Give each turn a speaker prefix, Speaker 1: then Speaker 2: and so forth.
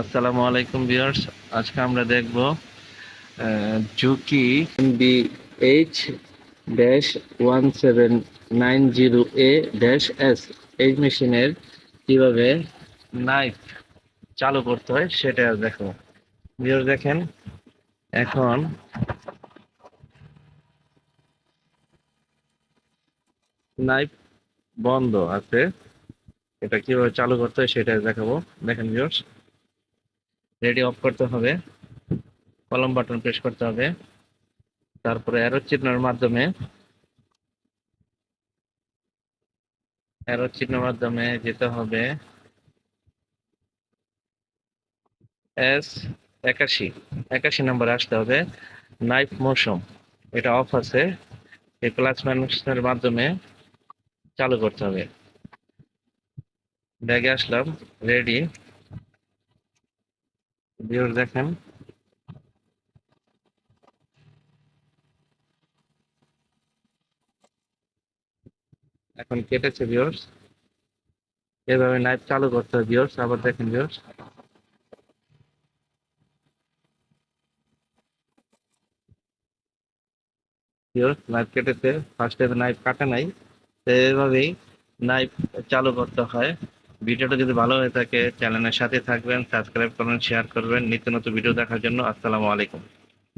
Speaker 1: আসসালামু আলাইকুম ভিউয়ার্স। আজকে আমরা দেখব Juki B H dash one seven nine zero A dash S এই মেশিনের কীভাবে নাইফ চালু করতে হয় সেটা দেখো। ভিউয়ার্স দেখেন, এখন নাইফ বন্ধ আছে। এটা কীভাবে চালু করতে হয় সেটা দেখাবো। দেখেন ভিউয়ার্স। রেডি অফ করতে হবে। কলম বাটন প্রেস করতে হবে। তারপরে অ্যারো চিহ্নের মাধ্যমে অ্যারো চিহ্নের মাধ্যমে যেতে হবে। এস একাশি একাশি নম্বরে আসতে হবে। নাইফ মৌসুম এটা অফ আছে। এই প্লাস মাইনাসের মাধ্যমে চালু করতে হবে। ব্যাগে আসলাম রেডি ভিউর দেখেন। এখন কেটেছে ভিউর্স এভাবে নাইফ চালু করতে হবে ভিউর্স আবার দেখেন ভিউর্স ভিউর্স নাইফ কেটেছে। ফার্স্ট নাইফ কাটা নাই। এভাবেই নাইফ চালু করতে হয়। ভিডিওটা যদি ভালো হয়ে থাকে, চ্যানেলের সাথে থাকবেন সাবস্ক্রাইব করবেন শেয়ার করবেন, নিত্য নতুন ভিডিও দেখার জন্য আসসালামু আলাইকুম।